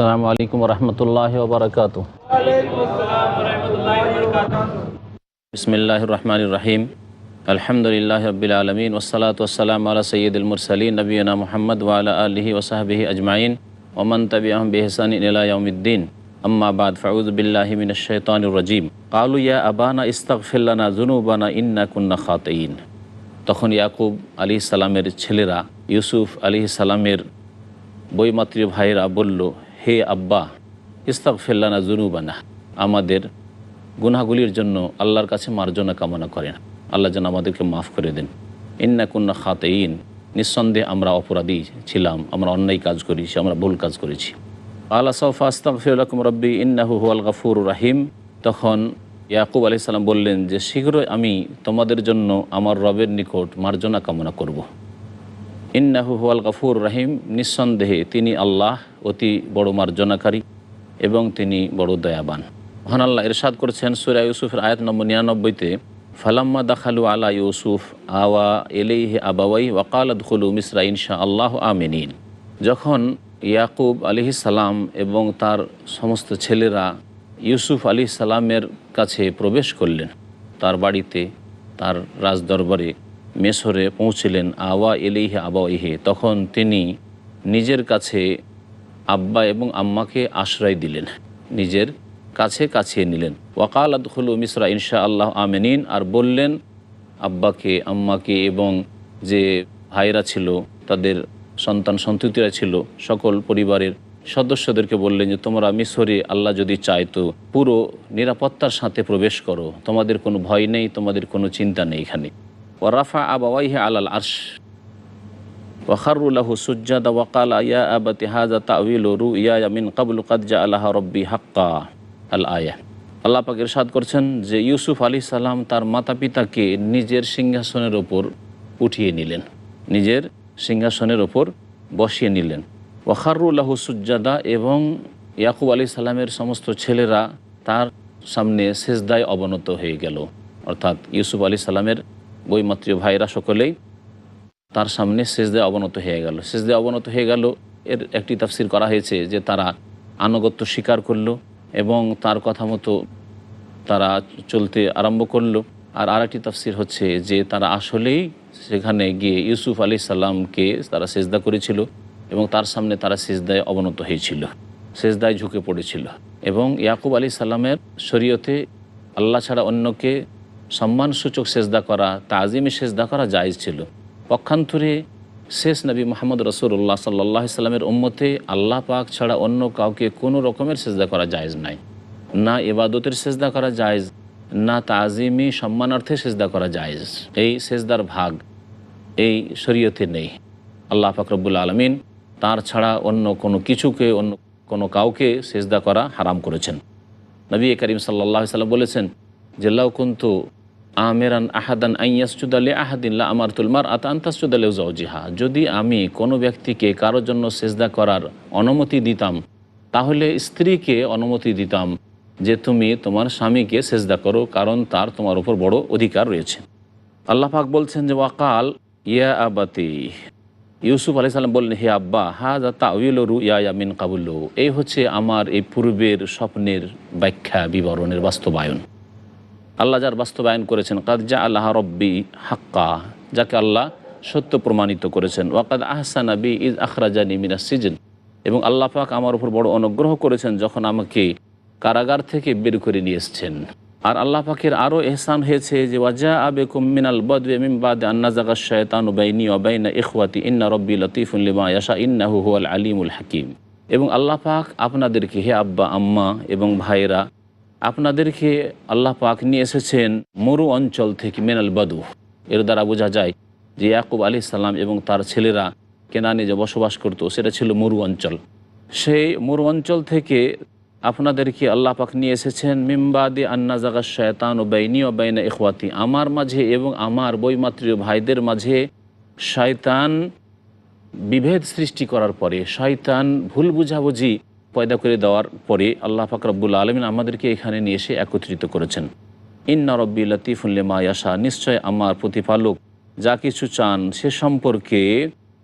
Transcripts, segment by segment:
আসসালামু আলাইকুম রহমতুল্লাহ ওবরাকাত বিসমিল্লাহ রহমান রাহিম আলহামদুলিল্লাহ রবিল আলমিন ওসালাত ওসালাম আলা সৈয়দুল মুরসালিন নবীনা মোহাম্মদ ওয়ালা আলহি ওসাহাবিহি আজমাইন ওমন তবি আহম বেহসান ইলাউদ্দিন আম্মা বাদ ফাউজ বিল্লাহি মিন শৈতানুর রাজিম কালু ইয়া আবানা ইস্তাগফিল্লানা জুনুবানা ইন্না কুন্না খাতঈন তখন ইয়াকুব আলী সালামের ছেলেরা, ইউসুফ আলী সালামের বইমাতৃ ভাইরা বলল হে আব্বা ইস্তাক ফেল্লানা জুনুবানা আমাদের গুনাহগুলির জন্য আল্লাহর কাছে মার্জনা কামনা করেন। আল্লাহ যেন আমাদেরকে মাফ করে দেন। ইন্না কুন্না খাতেইন, নিঃসন্দেহে আমরা অপরাধী ছিলাম, আমরা অন্যায় কাজ করেছি, আমরা ভুল কাজ করেছি। আল্লাহ সৌফা আস্তাকফিরুল্লাকুম রব্বি, ইন্নাহু হুয়াল গাফুর রাহিম। তখন ইয়াকুব আলি সাল্লাম বললেন যে, শীঘ্রই আমি তোমাদের জন্য আমার রবের নিকট মার্জনা কামনা করব। ইন্নাহু হুয়াল গফুর রাহিম, নিঃসন্দেহে তিনি আল্লাহ, অতি বড় মার্জনাকারী এবং তিনি বড় দয়াবান। মহান আল্লাহ ইরশাদ করেছেন সুরা ইউসুফের আয়াত নম্বর নিরানব্বইতে, ফালাম্মা দাখালু আলা ইউসুফ, আওয়া এলেইহে আবাওয়াই ওয়াকালাদ খুলু মিসরা ইনশা আল্লাহ, আমিনিন। যখন ইয়াকুব আলি সালাম এবং তার সমস্ত ছেলেরা ইউসুফ আলি সালামের কাছে প্রবেশ করলেন, তার বাড়িতে, তার রাজদরবারে মেসরে পৌঁছিলেন আওয়া এলিহে আবা ইহে তখন তিনি নিজের কাছে আব্বা এবং আম্মাকে আশ্রয় দিলেন, নিজের কাছে কাছিয়ে নিলেন। ওয়াকাল আদখুলু মিসরা ইনশা আল্লাহ আমেনিন, আর বললেন, আব্বাকে, আম্মাকে এবং যে ভাইরা ছিল, তাদের সন্তান সন্ততিরা ছিল, সকল পরিবারের সদস্যদেরকে বললেন যে, তোমরা মিশরে আল্লাহ যদি চায় তো পুরো নিরাপত্তার সাথে প্রবেশ করো, তোমাদের কোনো ভয় নেই, তোমাদের কোনো চিন্তা নেই এখানে। ও রাফা আবাওয়াইহে আলাল আর্শ ওয়াখারুল্লাহ সুজ্জাদা ওয়াকাল ইয়া আবাতি হাজা তাউিল রু ইয়া মিন কাবুল কাদজা আল্লাহ রব্বি হাক্কা আল আয়া আল্লাহ পাক ইরশাদ করছেন যে ইউসুফ আলী সালাম তার মাতা পিতাকে নিজের সিংহাসনের ওপর উঠিয়ে নিলেন। নিজের সিংহাসনের ওপর বসিয়ে নিলেন। ওয়াখারুল্লাহ সুজ্জাদা এবং ইয়াকুব আলী সালামের সমস্ত ছেলেরা তার সামনে সেজদায় অবনত হয়ে গেল। অর্থাৎ ইউসুফ আলী সালামের বইমাতৃ ভাইরা সকলেই তার সামনে সেজদায় অবনত হয়ে গেল। সেজদায় অবনত হয়ে গেল এর একটি তাফসির করা হয়েছে যে তারা আনুগত্য স্বীকার করল এবং তার কথা মতো তারা চলতে আরম্ভ করল। আর আরেকটি তাফসির হচ্ছে যে তারা আসলেই সেখানে গিয়ে ইউসুফ আলী সাল্লামকে তারা সেজদা করেছিল এবং তার সামনে তারা সেজদায় অবনত হয়েছিল, সেজদায় ঝুঁকে পড়েছিল। এবং ইয়াকুব আলী সাল্লামের শরীয়তে আল্লাহ ছাড়া অন্যকে সম্মানসূচক সেজদা করা, তাজিমে সেজদা করা জায়জ ছিল। পক্ষান্তরে শেষ নবী মোহাম্মদ রসুল্লাহ সাল্লাহ সাল্লামের উম্মতে আল্লাহ পাক ছাড়া অন্য কাউকে কোনো রকমের সেজদা করা জায়জ নাই। না এবাদতের সেজদা করা জায়জ, না তাজিমি সম্মানার্থে সেজদা করা জায়জ। এই সেজদার ভাগ এই শরীয়তে নেই। আল্লাহ ফাকরবুল আলমিন তার ছাড়া অন্য কোনো কিছুকে, অন্য কোনো কাউকে সেজদা করা হারাম করেছেন। নবী করিম সাল্লাহ সাল্লাম বলেছেন যে লাউকুন্তু আমেরান আহাদান আইয়াসুদ আলী আহাদিল্লা আমার তুলমার আতা আন্তাসুদ আলী জিহা যদি আমি কোনো ব্যক্তিকে কারোর জন্য সেজদা করার অনুমতি দিতাম, তাহলে স্ত্রীকে অনুমতি দিতাম যে তুমি তোমার স্বামীকে সেজদা করো, কারণ তার তোমার উপর বড় অধিকার রয়েছে। আল্লাহ পাক বলছেন যে, ওয়াকাল, ইয়া আবাতি। ইউসুফ আলি সাল্লাম বললেন, হে আব্বা হা যা তাউলরু ইয়া ইয়ামিন কাবুল্লু এই হচ্ছে আমার এই পূর্বের স্বপ্নের ব্যাখ্যা, বিবরণের বাস্তবায়ন। আল্লাহ যার বাস্তবায়ন করেছেন কাদজা আল্লাহ রব্বি হাক্কা যাকে আল্লাহ সত্য প্রমাণিত করেছেন, ওয়াকাদ আহসান আবি ইজ আখরাজানি মিনা সিজন এবং আল্লাহ পাক আমার উপর বড় অনুগ্রহ করেছেন যখন আমাকে কারাগার থেকে বের করে নিয়ে এসছেন। আর আল্লাহ পাকের আরও এহসান হয়েছে যে, ওয়াজা আবে কুমিনাল বদবে মিমবাদ আন্না জাগা শয়তান উবাইনি ওবাইনা ইখওয়াতি, ইন্না রব্বি লতিফুল্লিমা ইয়াশা, ইন্নাহু হুয়াল আলিমুল হাকিম এবং আল্লাহ পাক আপনাদেরকে হে আব্বা, আম্মা এবং ভাইরা আপনাদেরকে আল্লাহ পাক নিয়ে এসেছেন মরু অঞ্চল থেকে মেনাল বদু। এর দ্বারা বোঝা যায় যে ইয়াকুব আলী সাল্লাম এবং তার ছেলেরা কেনানে যে বসবাস করতো, সেটা ছিল মরু অঞ্চল। সেই মরু অঞ্চল থেকে আপনাদেরকে আল্লাহ পাক নিয়ে এসেছেন মিমবাদি আন্না জাগা শয়তান ও বাইনি ও বাইনা ইখওয়াতি। আমার মাঝে এবং আমার বইমাতৃ ভাইদের মাঝে শয়তান বিভেদ সৃষ্টি করার পরে, শয়তান ভুল বুঝাবুঝি পয়দা করে দেওয়ার পরে আল্লাহ ফাকরাবুল আলমিন আমাদেরকে এখানে নিয়ে এসে একত্রিত করেছেন। ইন্না রব্বি লতিফুল্লেমা ইয়াশা, নিশ্চয় আমার প্রতিপালক যা কিছু চান সে সম্পর্কে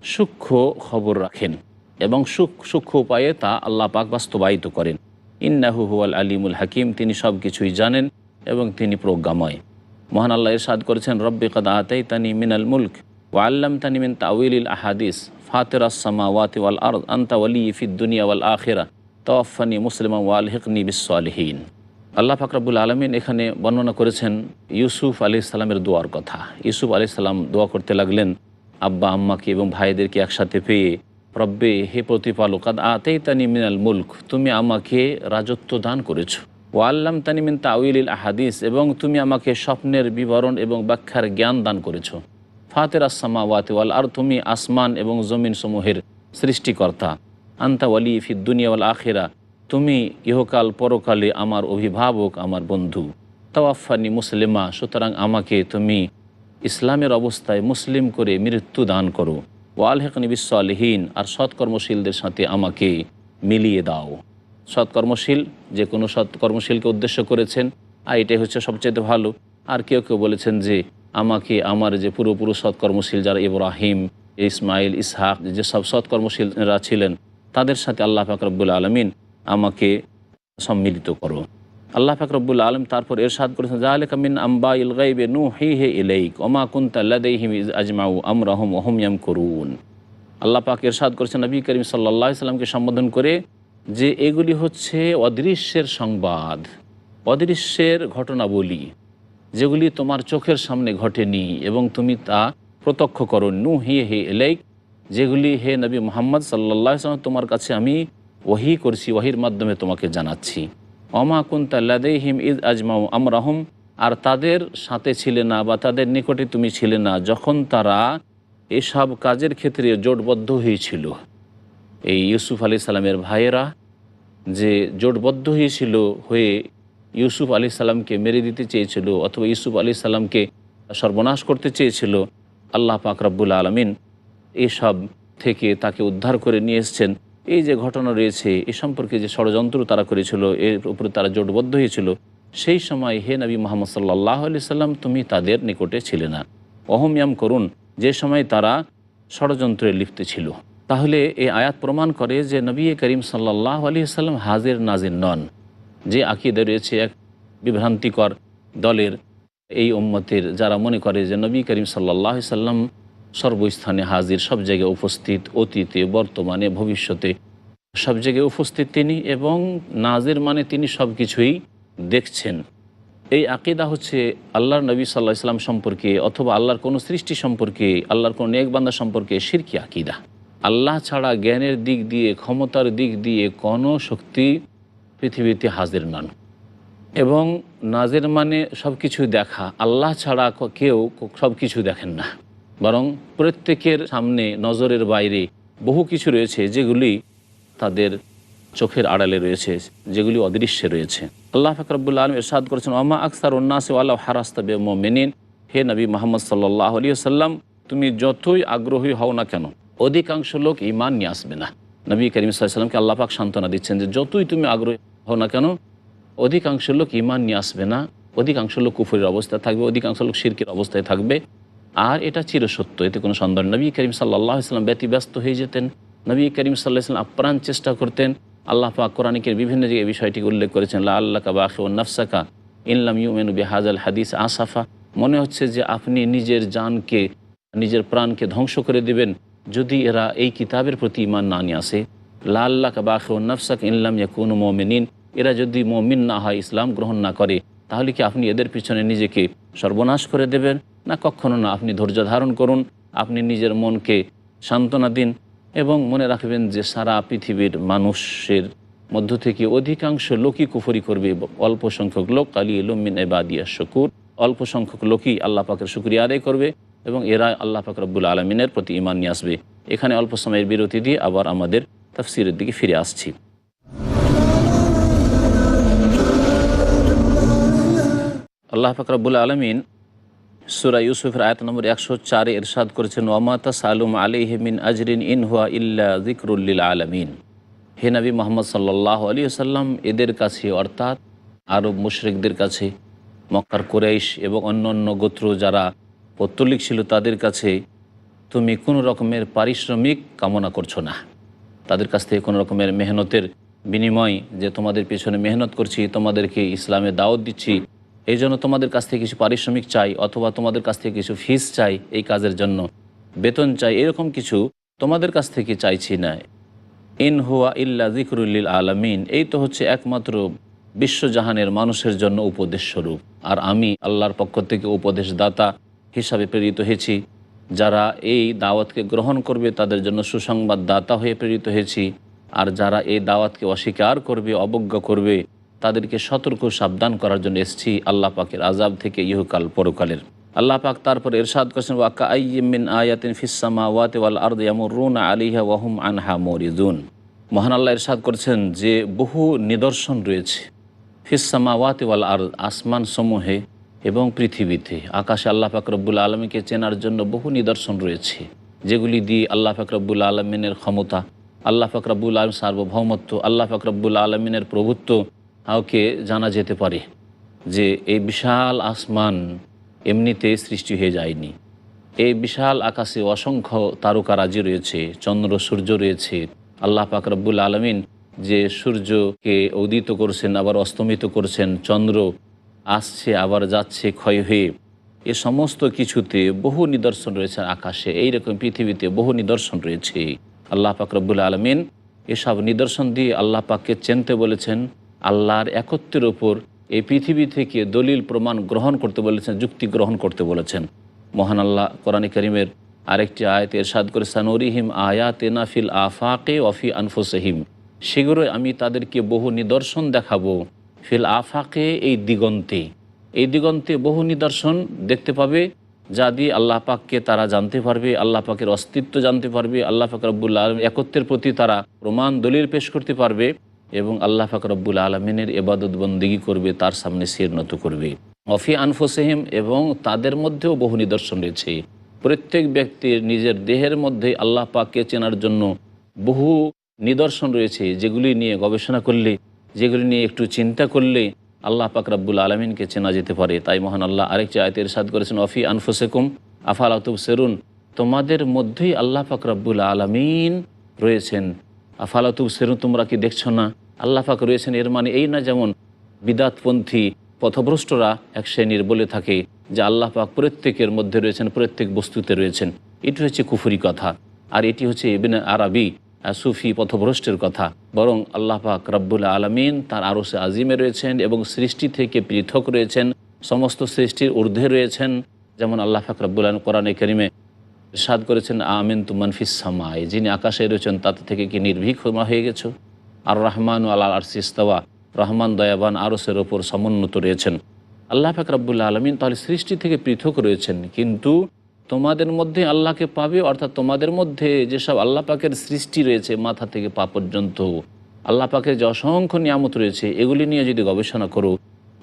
সূক্ষ্ম খবর রাখেন এবং সুখ, সূক্ষ্ম উপায়ে তা আল্লাহ পাক বাস্তবায়িত করেন। ইন্নাহু হুয়াল আলিমুল হাকিম, তিনি সব কিছুই জানেন এবং তিনি প্রজ্ঞাময়। মহান আল্লাহ ইরশাদ করেছেন, রব্বি কদ আতাই তানি মিনাল মুলক ওয়াল্লাম তানি মিন তাউইল আহাদিস। ফাতের আসামা ওয়াতি ওয়াল আর্দ, আন্তা ওয়ালি আল্লাহ ফাকরাবুল আলমিন এখানে বর্ণনা করেছেন ইউসুফ আলি ইসলামের দোয়ার কথা। ইউসুফ আলি সাল্লাম দোয়া করতে লাগলেন, আব্বা, আম্মাকে এবং ভাইদেরকে একসাথে পেয়ে, রব্বে, হে প্রতিপালক আতেই তানি মিনাল মুলক, তুমি আমাকে রাজত্ব দান করেছ। ও আল্লাম তানি মিন তাউইল আহাদিস, এবং তুমি আমাকে স্বপ্নের বিবরণ এবং ব্যাখ্যার জ্ঞান দান করেছ। ফাতের আসামা ওয়াতিওয়াল আর তুমি আসমান এবং জমিন সমূহের সৃষ্টিকর্তা। আন্তা ওয়ালি ফিদ আখেরা, তুমি ইহকাল পরকালে আমার অভিভাবক, আমার বন্ধু। তাওয়াফানি মুসলিমা, সুতরাং আমাকে তুমি ইসলামের অবস্থায় মুসলিম করে মৃত্যু দান করো। ওয়াল হেকনি বিশ্বআলহীন আর সৎকর্মশীলদের সাথে আমাকে মিলিয়ে দাও। সৎকর্মশীল, যে কোনো সৎকর্মশীলকে উদ্দেশ্য করেছেন, আর এটাই হচ্ছে সবচেয়ে ভালো। আর কেউ কেউ বলেছেন যে আমাকে আমার যে পুরোপুরো সৎকর্মশীল যারা ইব্রাহিম, ইসমাইল, ইসহাক, যে সব সৎকর্মশীলরা ছিলেন, তাদের সাথে আল্লাহ ফাকরবুল আলমিন আমাকে সম্মিলিত করো। আল্লাহ ফাকরবুল আলম তারপর এরশাদ করেছেন জাহালে কামিন আম্বা ইল গাইবে নু হি হে ইলাইক ওমা কুন্তাল্লাদিহিম ইজ আজমাউ আমরাহম ওহমিয়াম করুন আল্লাহ পাক এরশাদ করেছেন, নবী করিম সাল্লাহ সাল্লামকে সম্বোধন করে যে এগুলি হচ্ছে অদৃশ্যের সংবাদ, অদৃশ্যের ঘটনাবলী যেগুলি তোমার চোখের সামনে ঘটেনি এবং তুমি তা প্রত্যক্ষ করো। নু হি, হে এলাইক যেগুলি হে নবী মোহাম্মদ সাল্লাহ সাল্লাম তোমার কাছে আমি ওহি করছি, ওহির মাধ্যমে তোমাকে জানাচ্ছি। অমা কুন্তাল্লাদেহিম ইদ আজমাউ আমরাহম, আর তাদের সাথে ছিলে না বা তাদের নিকটে তুমি ছিলে না যখন তারা এসব কাজের ক্ষেত্রে জোটবদ্ধ হয়েছিল। এই ইউসুফ আলি সালামের ভাইয়েরা যে জোটবদ্ধ হয়েছিল হয়ে ইউসুফ আলি সাল্লামকে মেরে দিতে চেয়েছিল অথবা ইউসুফ আলি সাল্লামকে সর্বনাশ করতে চেয়েছিল, আল্লাহ পাক রব্বুল আলমিন এসব থেকে তাকে উদ্ধার করে নিয়ে এসছেন। এই যে ঘটনা রয়েছে, এ সম্পর্কে যে ষড়যন্ত্র তারা করেছিল, এর উপরে তারা জোটবদ্ধ হয়েছিল, সেই সময় হে নবী মোহাম্মদ সাল্লাহ আলি সাল্লাম, তুমি তাদের নিকটে ছিলে না। অহমিয়াম করুন, যে সময় তারা ষড়যন্ত্রে লিপ্ত ছিল। তাহলে এই আয়াত প্রমাণ করে যে নবী করিম সাল্লাহ আলি সাল্লাম হাজির নাজির নন। যে আকিদে রয়েছে এক বিভ্রান্তিকর দলের এই উম্মতের, যারা মনে করে যে নবী করিম সাল্লাহ সাল্লাম সর্বস্থানে হাজির, সব জায়গায় উপস্থিত, অতীতে, বর্তমানে, ভবিষ্যতে, সব জায়গায় উপস্থিত তিনি এবং নাজির মানে তিনি সব কিছুই দেখছেন। এই আকিদা হচ্ছে আল্লাহর নবী সাল্লাহ ইসলাম সম্পর্কে অথবা আল্লাহর কোনো সৃষ্টি সম্পর্কে, আল্লাহর কোনো নেকবান্ধা সম্পর্কে শিরকি আকিদা। আল্লাহ ছাড়া জ্ঞানের দিক দিয়ে, ক্ষমতার দিক দিয়ে কোনো শক্তি পৃথিবীতে হাজির নন। এবং নাজের মানে সব কিছু দেখা, আল্লাহ ছাড়া কেউ সব কিছু দেখেন না। বরং প্রত্যেকের সামনে, নজরের বাইরে বহু কিছু রয়েছে যেগুলি তাদের চোখের আড়ালে রয়েছে, যেগুলি অদৃশ্যে রয়েছে। আল্লাহ ফাকরাবুল্লা আলম এরশাদ করেছেন ওমা আকসার উন্নাসে আল্লাহ হারাস্তাবে মেনিন হে নবী মোহাম্মদ সাল্লাহ আলী সাল্লাম তুমি যতই আগ্রহী হও না কেন, অধিকাংশ লোক ইমান নিয়ে আসবে না। নবী করিম সাল্লামকে আল্লাহ পাক সান্ত্বনা দিচ্ছেন যে যতই তুমি আগ্রহী হও না কেন, অধিকাংশ লোক ইমান নিয়ে আসবে না, অধিকাংশ লোক কুফুরের অবস্থায় থাকবে, অধিকাংশ লোক শিরকের অবস্থায় থাকবে। আর এটা চিরসত্য, এতে কোনো সন্দেহ নবী করিম সাল্লাহ ইসলাম ব্যতিব্যস্ত হয়ে যেতেন। নবী করিম সাল্লাহ ইসলাম আপ্রাণ চেষ্টা করতেন। আল্লাহ পাক কোরআনিকের বিভিন্ন জায়গায় বিষয়টি উল্লেখ করেছেন লা আল্লাহ বাখে ও নফসাকা ইনলাম ইউমেনু বেহাজাল হাদিস আসাফা। মনে হচ্ছে যে আপনি নিজের জানকে, নিজের প্রাণকে ধ্বংস করে দিবেন। যদি এরা এই কিতাবের প্রতি ইমান না নিয়ে আসে লা আল্লাহ বাখে ও নফসাক ইনলাম ইয়াকুন মোমিনিন, এরা যদি মমিন না হয়, ইসলাম গ্রহণ না করে, তাহলে কি আপনি এদের পিছনে নিজেকে সর্বনাশ করে দেবেন? না, কখনো না। আপনি ধৈর্য ধারণ করুন, আপনি নিজের মনকে সান্ত্বনা দিন এবং মনে রাখবেন যে সারা পৃথিবীর মানুষের মধ্য থেকে অধিকাংশ লোকই কুফরি করবে। অল্প সংখ্যক লোক আলী এলমিন এবাদিয়া শকুর। অল্প সংখ্যক লোকই আল্লাহ পাকের শুক্রিয়া আদায় করবে। এবং এরা আল্লাহ পাক রব্বুল আলমিনের প্রতি ইমান নিয়ে আসবে। এখানে অল্প সময়ের বিরতি দিয়ে আবার আমাদের তফসিরের দিকে ফিরে আসছি। আল্লাহ ফাকরাবুল আলমিন সুরা ইউসুফের আয়াত নম্বর একশো চারে এরশাদ করেছেন ওয়ামাতা সালুম আলিহমিন আজরিন ইন হুয়া ইল্লা জিক্রুল্লিল আলমিন। হে নবী মোহাম্মদ সাল্লাহ আলী সাল্লাম এদের কাছে অর্থাৎ আরব মুশরিকদের কাছে, মক্কার কুরাইশ এবং অন্য অন্য গোত্র যারা পত্তলিক ছিল তাদের কাছে, তুমি কোনো রকমের পারিশ্রমিক কামনা করছ না। তাদের কাছ থেকে কোনো রকমের মেহনতের বিনিময় যে তোমাদের পেছনে মেহনত করছি, তোমাদেরকে ইসলামে দাওয়াত দিচ্ছি, এই জন্য তোমাদের কাছ থেকে কিছু পারিশ্রমিক চাই অথবা তোমাদের কাছ থেকে কিছু ফিস চাই, এই কাজের জন্য। বেতন চাই, এরকম কিছু তোমাদের কাছ থেকে চাইছি না। ইন হুয়া ইল্লা জিকরুল্লিল আলামিন। এই তো হচ্ছে একমাত্র বিশ্বজাহানের মানুষের জন্য উপদেশ স্বরূপ। আর আমি আল্লাহর পক্ষ থেকে উপদেশদাতা হিসাবে প্রেরিত হয়েছি। যারা এই দাওয়াতকে গ্রহণ করবে, তাদের জন্য সুসংবাদ দাতা হয়ে প্রেরিত হয়েছি। আর যারা এই দাওয়াতকে অস্বীকার করবে, অবজ্ঞা করবে, তাদেরকে সতর্ক সাবধান করার জন্য এসছি আল্লাহ পাকের আজাব থেকে ইহকাল পরকালের। আল্লাহ পাক তারপর এরশাদ করছেন ওয়াকা আইমিন আয়াতিন ফিসামা ওয়াতে ওয়াল আর্দ ইয়ামুরুন আলিহা ওয়াহুম আনহা মরিদুন মহান আল্লাহ এরশাদ করছেন যে বহু নিদর্শন রয়েছে। ফিসামা ওয়াতে ওয়াল আর্দ আসমান সমূহে এবং পৃথিবীতে। আকাশে আল্লাহ ফাকরবুল আলমীকে চেনার জন্য বহু নিদর্শন রয়েছে, যেগুলি দিয়ে আল্লাহ ফাকরবুল আলমিনের ক্ষমতা, আল্লাহ ফাকরাবুল আলম সার্বভৌমত্ব, আল্লাহ ফাকরাবুল আলমিনের প্রভুত্ব কাউকে জানা যেতে পারে যে এই বিশাল আসমান এমনিতে সৃষ্টি হয়ে যায়নি। এই বিশাল আকাশে অসংখ্য তারকারাজি রয়েছে, চন্দ্র, সূর্য রয়েছে। আল্লাহ পাক রব্বুল আলমিন যে সূর্যকে উদিত করছেন, আবার অস্তমিত করছেন, চন্দ্র আসছে, আবার যাচ্ছে, ক্ষয় হয়ে। এ সমস্ত কিছুতে বহু নিদর্শন রয়েছে আকাশে। এইরকম পৃথিবীতে বহু নিদর্শন রয়েছে। আল্লাহ পাক রব্বুল আলমিন এসব নিদর্শন দিয়ে আল্লাহ পাককে চেনতে বলেছেন। আল্লাহর একত্রের ওপর এই পৃথিবী থেকে দলিল প্রমাণ গ্রহণ করতে বলেছেন, যুক্তি গ্রহণ করতে বলেছেন। মহান আল্লাহ কোরআন করিমের আরেকটি আয়াত এরশাদ করে, সানুরিহিম আয়াত এনাফিল আফাকে অফি আনফুসহিম। শীঘ্রই আমি তাদেরকে বহু নিদর্শন দেখাবো। ফিল আফাকে এই দিগন্তে। এই দিগন্তে বহু নিদর্শন দেখতে পাবে, যা দিয়ে আল্লাহ পাককে তারা জানতে পারবে, আল্লাহ পাকের অস্তিত্ব জানতে পারবে, আল্লাহ পাক রব্বুল্লা আলম একত্রের প্রতি তারা প্রমাণ, দলিল পেশ করতে পারবে এবং আল্লাহ পাক রব্বুল আলমিনের এবাদত বন্দিগি করবে, তার সামনে সির নত করবে। অফি আনফোসেহিম এবং তাদের মধ্যেও বহু নিদর্শন রয়েছে। প্রত্যেক ব্যক্তির নিজের দেহের মধ্যে আল্লাহ পাককে চেনার জন্য বহু নিদর্শন রয়েছে, যেগুলি নিয়ে গবেষণা করলে যেগুলি নিয়ে একটু চিন্তা করলে আল্লাহ পাক রব্বুল আলমিনকে চেনা যেতে পারে। তাই মহান আল্লাহ আরেকটি আয়তের সাদ করেছেন অফি আনফোসেকুম, আফাল আতুব সেরুন তোমাদের মধ্যেই আল্লাহ পাক রব্বুল আলমিন রয়েছেন। আফালাতুব সেরুন তোমরা কি দেখছ না? আল্লাহ পাক রয়েছেন, এর মানে এই না যেমন বিদাতপন্থী পথভ্রষ্টরা এক শ্রেণির বলে থাকে, যে আল্লাহ পাক প্রত্যেকের মধ্যে রয়েছেন, প্রত্যেক বস্তুতে রয়েছেন। এটি হচ্ছে কুফুরি কথা। আর এটি হচ্ছে ইবিন আরবি সুফি পথভ্রষ্টের কথা। বরং আল্লাহ পাক রব্বুল আলমিন তার আরও সে আজিমে রয়েছেন এবং সৃষ্টি থেকে পৃথক রয়েছেন, সমস্ত সৃষ্টির ঊর্ধ্বে রয়েছেন। যেমন আল্লাহ পাক রব্বুল আলম কোরআনে করিমে সাদ করেছেন, আমিন তুমানফিস সামায় যিনি আকাশে রয়েছেন তাতে থেকে কি নির্ভীক হয়ে গেছো? আর রহমান আল্লাহ আরসিস্তাওয়া রহমান দয়াবান আরসের ওপর সমুন্নত রয়েছেন। আল্লাহ ফাকরাবুল্লা আলমিন তাহলে সৃষ্টি থেকে পৃথক রয়েছেন, কিন্তু তোমাদের মধ্যে আল্লাহকে পাবে, অর্থাৎ তোমাদের মধ্যে যেসব আল্লাহ পাকের সৃষ্টি রয়েছে মাথা থেকে পা পর্যন্ত, আল্লাহ পাকের যে অসংখ্য নিয়ামত রয়েছে, এগুলি নিয়ে যদি গবেষণা করো,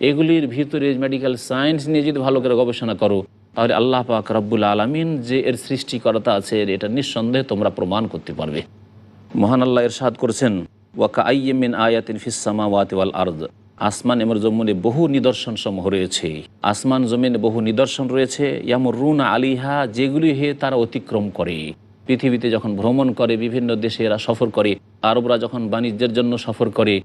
এগুলির ভিতরে মেডিকেল সায়েন্স নিয়ে যদি ভালো করে গবেষণা করো, তাহলে আল্লাহ পাক রব্বুল আলমিন যে এর সৃষ্টিকর্তা আছে এটা নিঃসন্দেহে তোমরা প্রমাণ করতে পারবে। মহান আল্লাহ এর সাদ করেছেন ওয়াকা আইয়েমিন আয়াতিন ফিসামা ওয়াতিওয়াল আর্দ। আসমান এমর জমিনে বহু নিদর্শন সমূহ রয়েছে। আসমান, জমিনে বহু নিদর্শন রয়েছে। ইয়ামর রুনা আলিহা, যেগুলি হে তারা অতিক্রম করে। পৃথিবীতে যখন ভ্রমণ করে, বিভিন্ন দেশে এরা সফর করে, আরবরা যখন বাণিজ্যের জন্য সফর করে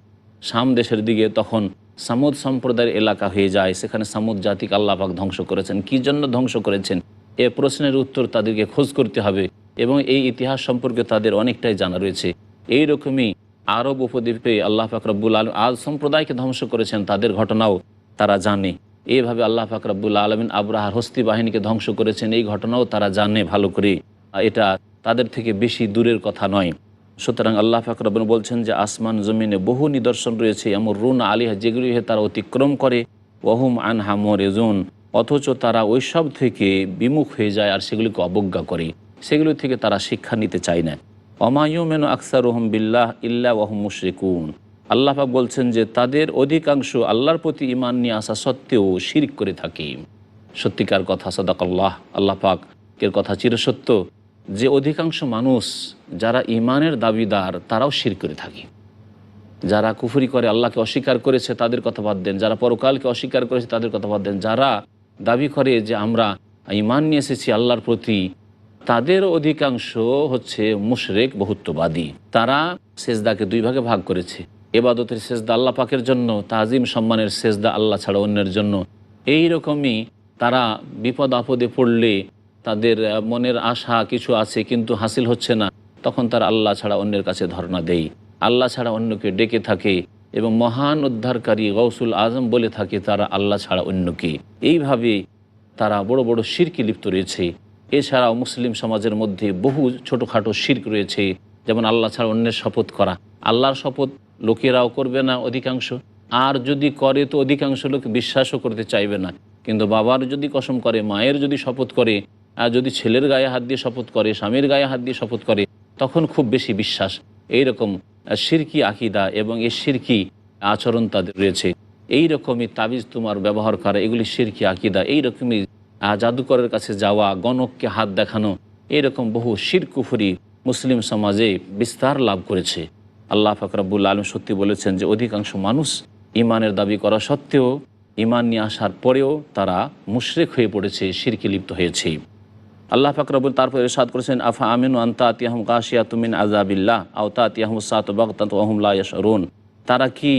সাম দেশের দিকে তখন সামুদ সম্প্রদায়ের এলাকা হয়ে যায়। সেখানে সামুদ জাতিকে আল্লাপাক ধ্বংস করেছেন। কি জন্য ধ্বংস করেছেন? এ প্রশ্নের উত্তর তাদেরকে খোঁজ করতে হবে এবং এই ইতিহাস সম্পর্কে তাদের অনেকটাই জানা রয়েছে। এই রকমই আরব উপদ্বীপে আল্লাহ ফাকরাবুল আলম আল সম্প্রদায়কে ধ্বংস করেছেন, তাদের ঘটনাও তারা জানে। এইভাবে আল্লাহ ফাকরাবুল আলমিন আব্রাহার হস্তি বাহিনীকে ধ্বংস করেছেন, এই ঘটনাও তারা জানে ভালো করে। এটা তাদের থেকে বেশি দূরের কথা নয়। সুতরাং আল্লাহ ফাকরাবুল বলছেন যে, আসমান জমিনে বহু নিদর্শন রয়েছে, এমন রুন আলিহা যেগুলি তারা অতিক্রম করে, ওহুম আন হামর এজুন অথচ তারা ওইসব থেকে বিমুখ হয়ে যায় আর সেগুলিকে অবজ্ঞা করে। সেগুলি থেকে তারা শিক্ষা নিতে চায় না। অমায়ুমেন আকসার রহম বিল্লাহ ইল্লা ওহম মুশরিকুন। আল্লাহ পাক বলছেন যে তাদের অধিকাংশ আল্লাহর প্রতি ইমান নিয়ে আসা সত্ত্বেও শিরিক করে থাকে। সত্যিকার কথা সদাকল্লাহ, আল্লাহ পাকের কথা চিরসত্য, যে অধিকাংশ মানুষ যারা ইমানের দাবিদার, তারাও শির করে থাকে। যারা কুফুরি করে, আল্লাহকে অস্বীকার করেছে, তাদের কথা বাদ দেন। যারা পরকালকে অস্বীকার করেছে, তাদের কথা বাদ দেন। যারা দাবি করে যে আমরা ইমান নিয়ে এসেছি আল্লাহর প্রতি তাদের অধিকাংশ হচ্ছে মুশরেক, বহুত্ববাদী। তারা সেজদাকে দুই ভাগে ভাগ করেছে। এবাদতের সেজদা আল্লাহ পাকের জন্য, তাজিম সম্মানের সেজদা আল্লাহ ছাড়া অন্যের জন্য। এই রকমই তারা বিপদ আপদে পড়লে তাদের মনের আশা কিছু আছে কিন্তু হাসিল হচ্ছে না। তখন তারা আল্লাহ ছাড়া অন্যের কাছে ধর্ণা দেয়। আল্লাহ ছাড়া অন্যকে ডেকে থাকে এবং মহান উদ্ধারকারী গৌসুল আজম বলে থাকে, তারা আল্লাহ ছাড়া অন্যকে। এইভাবে তারা বড় বড় শিরকে লিপ্ত রয়েছে। এছাড়াও মুসলিম সমাজের মধ্যে বহু ছোটোখাটো শির্ক রয়েছে, যেমন আল্লাহ ছাড়া অন্যের শপথ করা। আল্লাহর শপথ লোকেরাও করবে না অধিকাংশ। আর যদি করে, তো অধিকাংশ লোক বিশ্বাসও করতে চাইবে না। কিন্তু বাবার যদি কসম করে, মায়ের যদি শপথ করে, আর যদি ছেলের গায়ে হাত দিয়ে শপথ করে, স্বামীর গায়ে হাত দিয়ে শপথ করে, তখন খুব বেশি বিশ্বাস। এইরকম সিরকি আকিদা এবং এই সিরকি আচরণ তাদের রয়েছে। এই রকমই তাবিজ তোমার ব্যবহার করা, এগুলি সিরকি আকিদা। এই রকমই জাদুকরের কাছে যাওয়া, গণককে হাত দেখানো, এরকম বহু শিরকুফুরি মুসলিম সমাজে বিস্তার লাভ করেছে। আল্লাহ ফাকরাবুল আলম সত্যি বলেছেন যে, অধিকাংশ মানুষ ইমানের দাবি করা সত্ত্বেও ইমান নিয়ে আসার পরেও তারা মুশরেক হয়ে পড়েছে, শিরকি লিপ্ত হয়েছে। আল্লাহ ফাকরাবুল তারপর ইরশাদ করেছেন, আফা আমিনু আন্তা কাশিয়া তুমিন আজাবিল্লাহ আওতা আতিয়াহম সাত বাগতাত ওহমলা ইয়াশরুন তারা কি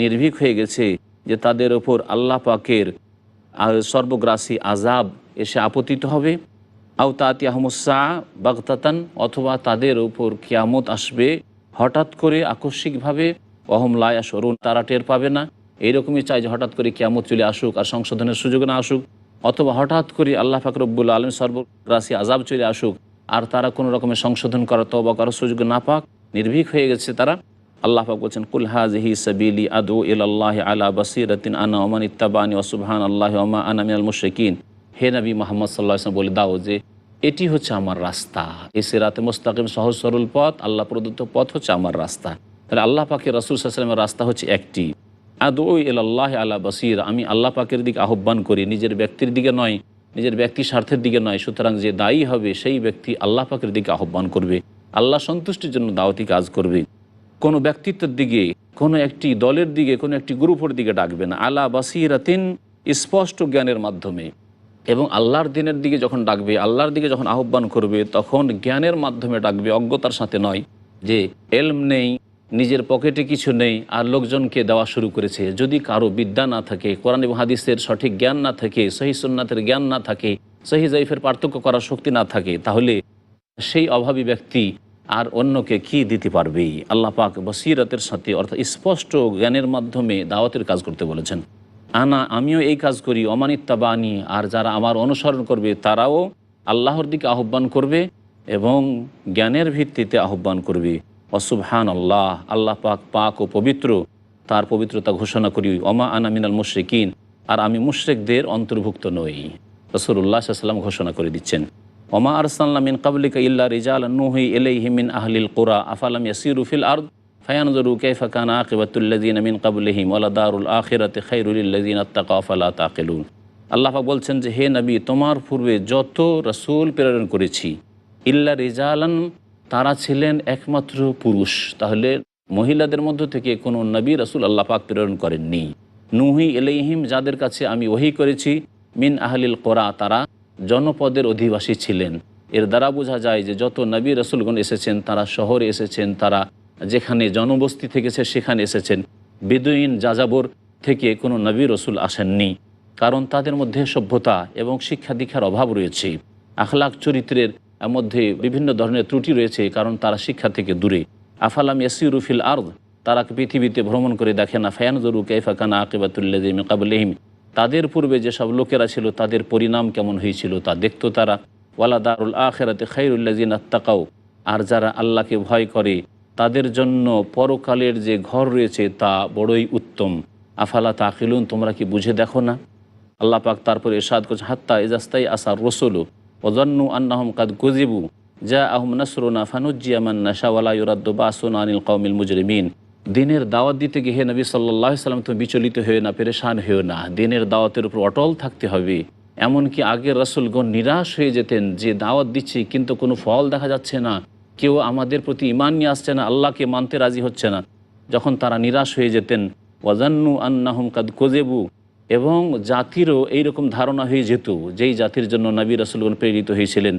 নির্ভীক হয়ে গেছে যে, তাদের ওপর আল্লাহ পাকের সর্বগ্রাসী আজাব এসে আপতিত হবে। আওতা আতিয়াহমুসা বাগতাতান অথবা তাদের উপর কিয়ামত আসবে। হঠাৎ করে আকস্মিকভাবে অহম লায়া সরুন তারা টের পাবে না। এইরকমই চাই যে হঠাৎ করে কিয়ামত চলে আসুক আর সংশোধনের সুযোগ না আসুক। অথবা হঠাৎ করে আল্লাহ ফাকরবুল আলম সর্বগ্রাসী আজাব চলে আসুক। আর তারা কোনো রকমের সংশোধন করা তবা করার সুযোগ না পাক। নির্ভীক হয়ে গেছে তারা। আল্লাহ পাক বলছেন, কুল হাজহি সাবিলি আদু ইল্লাহ আলা বাসিরাতিন আনা ওমান ইত্তাবানি ওসুবহান আল্লাহ ওমা আনা মিনাল মুশরিকিন। হে নবী মোহাম্মদ সাল্লাহ আসলাম বলে, দাও যে, এটি হচ্ছে আমার রাস্তা। এই সেরাতে মোস্তাকিম সহজ সরল পথ, আল্লাহ প্রদত্ত পথ হচ্ছে আমার রাস্তা। তাহলে আল্লাহ পাকের রসুল সাল্লামের রাস্তা হচ্ছে একটি। আদৌ আল্লাহ আলা বাসির, আমি আল্লাহ পাকের দিকে আহ্বান করি, নিজের ব্যক্তির দিকে নয়, নিজের ব্যক্তি স্বার্থের দিকে নয়, সুতরাং যে দায়ী হবে, সেই ব্যক্তি আল্লাহ পাকের দিকে আহ্বান করবে। আল্লাহ সন্তুষ্টির জন্য দাওয়াতি কাজ করবে। কোনো ব্যক্তিত্বের দিকে, কোনো একটি দলের দিকে, কোনো একটি গ্রুপের দিকে ডাকবে না। আলা বাসিরাতিন স্পষ্ট জ্ঞানের মাধ্যমে। এবং আল্লাহর দিনের দিকে যখন ডাকবে, আল্লাহর দিকে যখন আহ্বান করবে, তখন জ্ঞানের মাধ্যমে ডাকবে। অজ্ঞতার সাথে নয় যে এলম নেই, নিজের পকেটে কিছু নেই, আর লোকজনকে দেওয়া শুরু করেছে। যদি কারও বিদ্যা না থাকে, কোরআন হাদিসের সঠিক জ্ঞান না থাকে, সহি সুন্নাতের জ্ঞান না থাকে, সহি জাইফের পার্থক্য করার শক্তি না থাকে, তাহলে সেই অভাবী ব্যক্তি আর অন্যকে কি দিতে পারবে? আল্লাহ পাক বসিরতের সাথে, অর্থাৎ স্পষ্ট জ্ঞানের মাধ্যমে দাওয়াতের কাজ করতে বলেছেন। আনা, আমিও এই কাজ করি অমানিত্যাবানি আর যারা আমার অনুসরণ করবে, তারাও আল্লাহর দিকে আহ্বান করবে এবং জ্ঞানের ভিত্তিতে আহ্বান করবে। অসুবহান আল্লাহ আল্লাহ পাক পাক ও পবিত্র তার পবিত্রতা ঘোষণা করি। অমা আনা মিনাল মুশরিকিন, আর আমি মুশরিকদের অন্তর্ভুক্ত নই। রসুল্লাহ সাল্লাম ঘোষণা করে দিচ্ছেন। ওমা আরসাল্লা মিন কাবলিকা ইল্লা রিজাল নুহি মিন আহলিল কোরা, আফালাম ইয়াসিরু ফিল আরদ? ফায়ানজরু কাইফা কানা আকিবাতুল্লাযিনা মিন কাবলিহিম ওয়ালা দারুল আখিরাতি খায়রুল লিল্লাযিনা ইত্তাকাউ ফালা তাকিলুন। আল্লাহ পাক বলছেন যে, হে নবী, তোমার পূর্বে যত রসুল প্রেরণ করেছি, ইল্লা রিজালান তারা ছিলেন একমাত্র পুরুষ। তাহলে মহিলাদের মধ্য থেকে কোনো নবী রসুল আল্লাহ পাক প্রেরণ করেননি। নুহি এলাইহিম যাদের কাছে আমি ওহি করেছি, মিন আহলিল কোরা, তারা জনপদের অধিবাসী ছিলেন। এর দ্বারা বোঝা যায় যে যত নবী রসুলগণ এসেছেন, তারা শহরে এসেছেন, তারা যেখানে জনবস্তি থেকেছে, সেখানে এসেছেন। বেদুইন, যাযাবর থেকে কোনো নবী রসুল আসেননি। কারণ তাদের মধ্যে সভ্যতা এবং শিক্ষা দীক্ষার অভাব রয়েছে। আখলাখ চরিত্রের মধ্যে বিভিন্ন ধরনের ত্রুটি রয়েছে, কারণ তারা শিক্ষা থেকে দূরে। আফালাম ইয়াসিরুফিল আর্দ? তারা পৃথিবীতে ভ্রমণ করে দেখে না, ফায়ানজরু কাইফাকানা আকিবাতুল্লাহিম কাবুলহিম তাদের পূর্বে যেসব লোকেরা ছিল, তাদের পরিণাম কেমন হয়েছিল তা দেখত তারা। ওয়ালা দারুল আখেরাতে খাইরুল্লাজিন আত্মাকাও আর যারা আল্লাহকে ভয় করে, তাদের জন্য পরকালের যে ঘর রয়েছে তা বড়ই উত্তম। আফালা তাকিলুন, তোমরা কি বুঝে দেখো না? আল্লাহ পাক তারপর এরশাদ করছে হাত্তা এজাস্তাই আসার রসুলু, ওজন্নু আন্নাহম কাদ গজিবু যা আহম নাসরুনা ফানুজ্জিয়ামান নাশাওয়ালা ইউরাদ্দু বাসুন আনিল কৌমিল মুজরিমিন। দিনের দাওয়াত দিতে গিয়ে নবী সাল্লাহ সাল্লাম, তুমি বিচলিত হয়ে না, পেরেশান হয়েও না। দিনের দাওয়াতের উপর অটল থাকতে হবে। এমনকি আগের রসুলগণ নিরাশ হয়ে যেতেন যে দাওয়াত দিচ্ছি, কিন্তু কোনো ফল দেখা যাচ্ছে না। কেউ আমাদের প্রতি ইমান নিয়ে আসছে না, আল্লাহকে মানতে রাজি হচ্ছে না। যখন তারা নিরাশ হয়ে যেতেন, ওয়াজান্নু আন্নাহম কাদ কোজেবু এবং জাতিরও এইরকম ধারণা হয়ে যেত, যেই জাতির জন্য নবী রসুলগণ প্রেরিত হয়েছিলেন,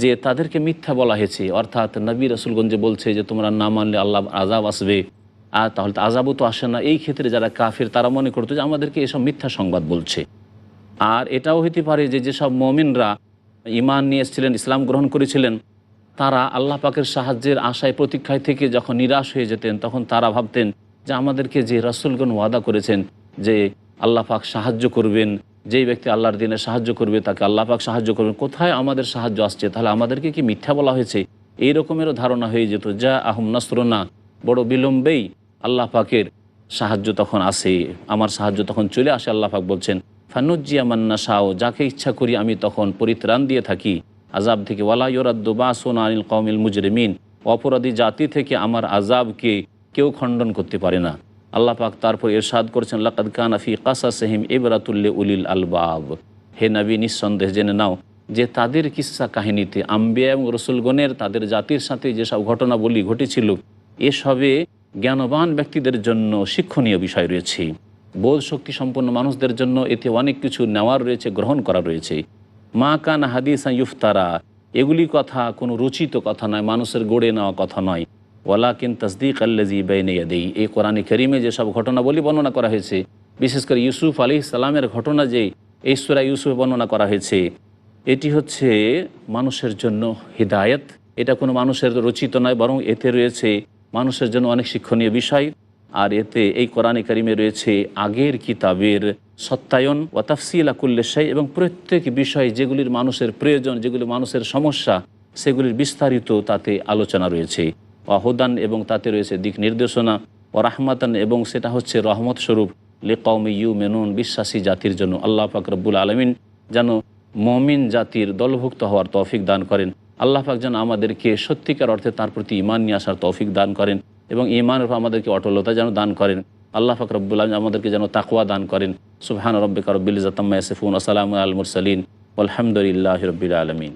যে তাদেরকে মিথ্যা বলা হয়েছে। অর্থাৎ নবী রসুলগঞ্জ বলছে যে তোমরা না মানলে আল্লাহ আজাব আসবে। আর তাহলে তো আজাবও তো আসে না। এই ক্ষেত্রে যারা কাফের, তারা মনে করতো যে আমাদেরকে এসব মিথ্যা সংবাদ বলছে। আর এটাও হতে পারে যে যেসব মমিনরা ইমান নিয়ে এসেছিলেন, ইসলাম গ্রহণ করেছিলেন, তারা আল্লাহ পাকের সাহায্যের আশায় প্রতীক্ষায় থেকে যখন নিরাশ হয়ে যেতেন, তখন তারা ভাবতেন যে আমাদেরকে যে রসুলগণ ওয়াদা করেছেন যে আল্লাহ পাক সাহায্য করবেন, যেই ব্যক্তি আল্লাহর দিনে সাহায্য করবে, তাকে আল্লাহ পাক সাহায্য করবেন। কোথায় আমাদের সাহায্য আসছে? তাহলে আমাদেরকে কি মিথ্যা বলা হয়েছে? এই রকমেরও ধারণা হয়ে যেত, যা আহম নাসরনা বড় বিলম্বেই আল্লাহ পাকের সাহায্য তখন আসে, আমার সাহায্য তখন চলে আসে, আল্লাহ পাক বলছেন, ফানুজ্জিয়া মান্না শাও যাকে ইচ্ছা করি আমি তখন পরিত্রাণ দিয়ে থাকি। আজাব থেকে, ওয়ালা ইয়োরাদ্দু বা সোনা আনিল কৌমিল মুজরিমিন, অপরাধী জাতি থেকে আমার আজাবকে কেউ খণ্ডন করতে পারে না। আল্লাহ পাক তারপর এরশাদ করেছেন, লাকাদ কানাফি কাসা সেহিম ইবরাতুল্লে উলিল আলবাব। হে নবী, নিঃসন্দেহ জেনে নাও যে তাদের কিস্সা কাহিনীতে আম্বিয়া এবং রসুলগণের তাদের জাতির সাথে যেসব ঘটনাবলী ঘটেছিল, এসবে জ্ঞানবান ব্যক্তিদের জন্য শিক্ষণীয় বিষয় রয়েছে। বোধ শক্তি সম্পন্ন মানুষদের জন্য এতে অনেক কিছু নেওয়ার রয়েছে, গ্রহণ করা রয়েছে। মা কান হাদিসা ইউফতারা, এগুলি কথা কোনো রচিত কথা নয়, মানুষের গড়ে নেওয়া কথা নয়। ওয়ালাকিন তসদিক আল্লাজি দেই এই কোরআনে করিমে যেসব ঘটনা ঘটনাবলী বর্ণনা করা হয়েছে, বিশেষ করে ইউসুফ আলী সালামের ঘটনা যে সুরা ইউসুফ বর্ণনা করা হয়েছে, এটি হচ্ছে মানুষের জন্য হৃদায়ত। এটা কোনো মানুষের রচিত নয়, বরং এতে রয়েছে মানুষের জন্য অনেক শিক্ষণীয় বিষয়। আর এতে এই কোরআনে কারিমে রয়েছে আগের কিতাবের সত্যায়ন ও তাফসিল আকুল্লেশাই এবং প্রত্যেক বিষয় যেগুলির মানুষের প্রয়োজন, যেগুলি মানুষের সমস্যা, সেগুলির বিস্তারিত তাতে আলোচনা রয়েছে। অহদান এবং তাতে রয়েছে দিক নির্দেশনা ও রাহমাতান এবং সেটা হচ্ছে রহমত স্বরূপ। লেকৌমি ইউ মেনুন বিশ্বাসী জাতির জন্য আল্লাহ ফাকরবুল আলমিন যেন মমিন জাতির দলভুক্ত হওয়ার তৌফিক দান করেন। আল্লাহ পাক যেন আমাদেরকে সত্যিকার অর্থে তার প্রতি ইমান নিয়ে আসার তৌফিক দান করেন এবং ইমানের উপর আমাদেরকে অটলতা যেন দান করেন। আল্লাহ পাক রব্বুল আলম আমাদেরকে যেন তাকুয়া দান করেন। সুবহান রব্বিকা রব্বিল ইজাতাম্মা ইয়াসিফুন আসসালামু আল মুরসালিন। আলহামদুলিল্লাহ রবিল আলমিন।